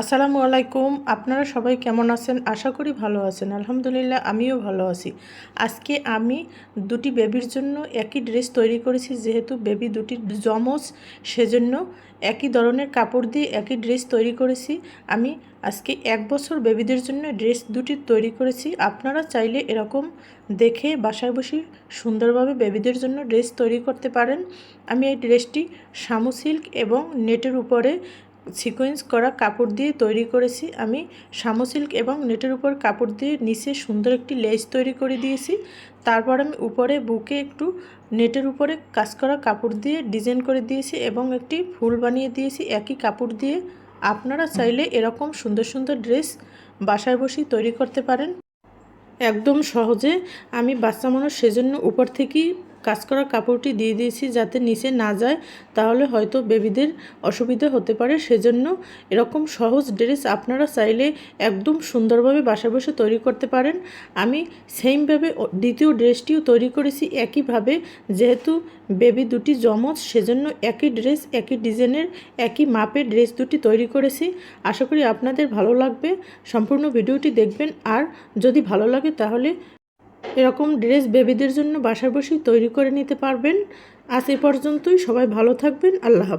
আসসালামু আলাইকুম। আপনারা সবাই কেমন আছেন? আশা করি ভালো আছেন। আলহামদুলিল্লাহ, আমিও ভালো আছি। আজকে আমি দুটি বেবির জন্য একই ড্রেস তৈরি করেছি, যেহেতু বেবি দুটি জমজ, সেজন্য একই ধরনের কাপড় দিয়ে একই ড্রেস তৈরি করেছি। আমি আজকে এক বছর বেবিদের জন্য ড্রেস দুটি তৈরি করেছি। আপনারা চাইলে এরকম দেখে বাসায় বসে সুন্দরভাবে বেবিদের জন্য ড্রেস তৈরি করতে পারেন। আমি এই ড্রেসটি শামু সিল্ক এবং নেটের উপরে সিকোয়েন্স করা কাপড় দিয়ে তৈরি করেছি। আমি শামু সিল্ক এবং নেটের উপর কাপড় দিয়ে নিচে সুন্দর একটি লেস তৈরি করে দিয়েছি। তারপর আমি উপরে বুকে একটু নেটের উপরে কাজ করা কাপড় দিয়ে ডিজাইন করে দিয়েছি এবং একটি ফুল বানিয়ে দিয়েছি। একই কাপড় দিয়ে আপনারা চাইলে এরকম সুন্দর সুন্দর ড্রেস বাসায় বসেই তৈরি করতে পারেন। একদম সহজে আমি বাচ্চা মানুষ সেজন্য উপর থেকেই কাজ করা কাপড়টি দিয়ে দিয়েছি যাতে নিচে না যায়, তাহলে হয়তো বেবিদের অসুবিধা হতে পারে। সেজন্য এরকম সহজ ড্রেস আপনারা চাইলে একদম সুন্দরভাবে বাসা বসে তৈরি করতে পারেন। আমি সেমভাবে দ্বিতীয় ড্রেসটিও তৈরি করেছি একইভাবে। যেহেতু বেবি দুটি জমজ সেজন্য একই ড্রেস, একই ডিজাইনের, একই মাপের ড্রেস দুটি তৈরি করেছি। আশা করি আপনাদের ভালো লাগবে। সম্পূর্ণ ভিডিওটি দেখবেন। আর যদি ভালো লাগে তাহলে এরকম ড্রেস বেবিদের জন্য বাসা বসেই তৈরি করে নিতে পারবেন। আজ এ পর্যন্তই। সবাই ভালো থাকবেন। আল্লাহ